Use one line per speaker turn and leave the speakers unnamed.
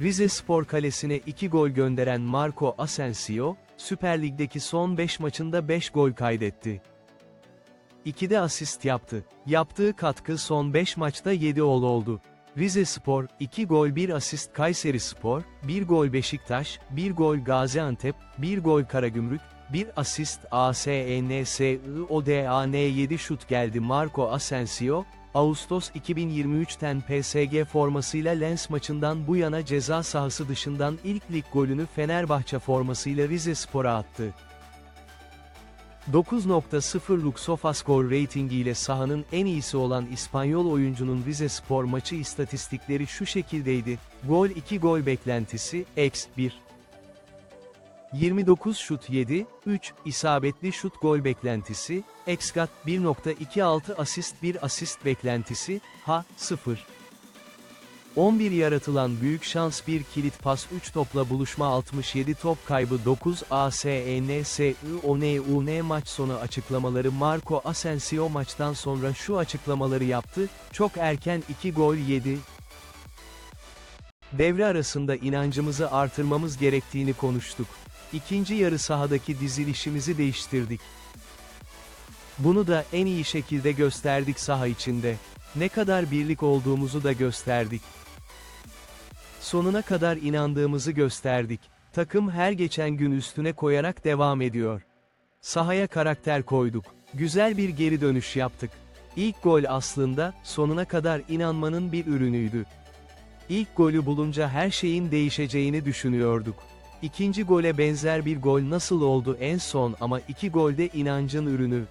Rize Spor kalesine 2 gol gönderen Marco Asensio, Süper Lig'deki son 5 maçında 5 gol kaydetti. 2'de asist yaptı. Yaptığı katkı son 5 maçta 7 ol oldu. Rize Spor, 2 gol 1 asist Kayseri Spor, 1 gol Beşiktaş, 1 gol Gaziantep, 1 gol Karagümrük, 1 asist ASNSIODAN 7 şut geldi Marco Asensio, Ağustos 2023'ten PSG formasıyla Lens maçından bu yana ceza sahası dışından ilk lig golünü Fenerbahçe formasıyla Rize Spor'a attı. 9.0'luk SofaScore reytingiyle sahanın en iyisi olan İspanyol oyuncunun Rize Spor maçı istatistikleri şu şekildeydi. Gol 2 gol beklentisi, x 1. 29 şut 7, 3, isabetli şut gol beklentisi, xgat 1.26 asist 1 asist beklentisi, ha, 0. 11 yaratılan büyük şans 1 kilit pas 3 topla buluşma 67 top kaybı 9 ASNSIONUN maç sonu açıklamaları Marco Asensio maçtan sonra şu açıklamaları yaptı, çok erken 2 gol yedi. Devre arasında inancımızı artırmamız gerektiğini konuştuk. İkinci yarı sahadaki dizilişimizi değiştirdik. Bunu da en iyi şekilde gösterdik saha içinde. Ne kadar birlik olduğumuzu da gösterdik. Sonuna kadar inandığımızı gösterdik. Takım her geçen gün üstüne koyarak devam ediyor. Sahaya karakter koyduk. Güzel bir geri dönüş yaptık. İlk gol aslında, sonuna kadar inanmanın bir ürünüydü. İlk golü bulunca her şeyin değişeceğini düşünüyorduk. İkinci gole benzer bir gol nasıl oldu en son ama iki golde inancın ürünü,